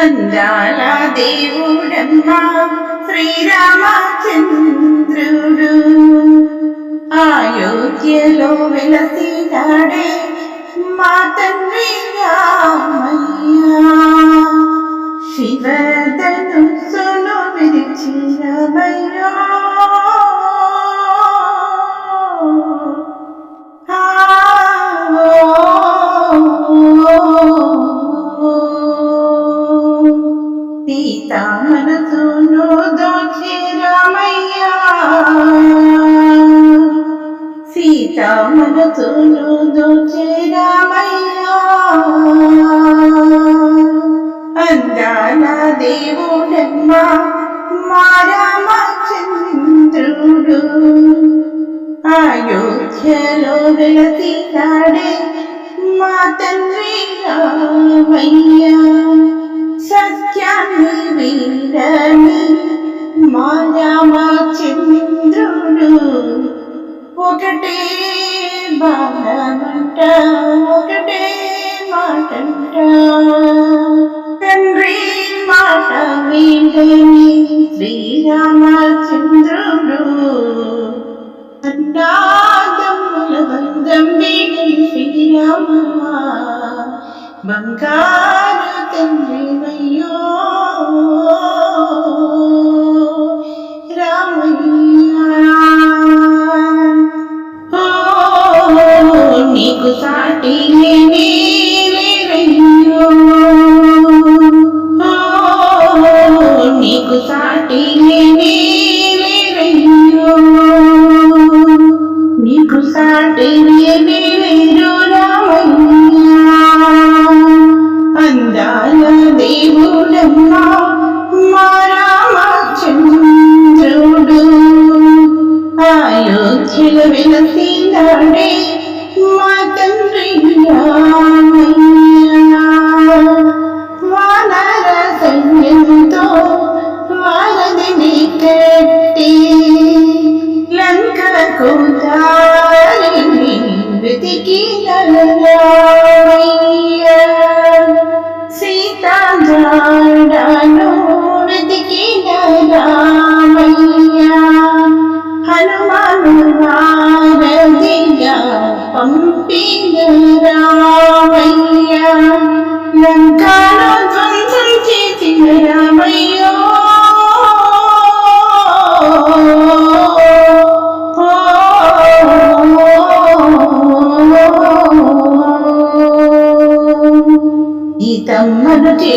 అందాల దేవుడమ్మా శ్రీరామచంద్రుడు అయోధ్యలో వెలసినాడే మా తండ్రి రామయ్య శివధనుసును విరిచినమయ్యా సీత మనసును దోచి అందాన అందాల దేవుడమ్మా మా రామచంద్రుడు అయోధ్యలో వెలసినాడే మా తండ్రి రామయ్యా. ఒకటే బాణమంట ఒకటే మాటంట. తండ్రి మాట వీడని శ్రీరామచంద్రుడు అన్నాదమ్ముల బంధం వీడని శ్రీరామ బంగారు నీకు సాటి నీకు సాటి లేనే అందాల దేవుడమ్మా రామచంద్రుడు. అయోధ్యల మా తండ్రి కట్టి లంకకు దారిని వెతికి రామయ్య Yamanati.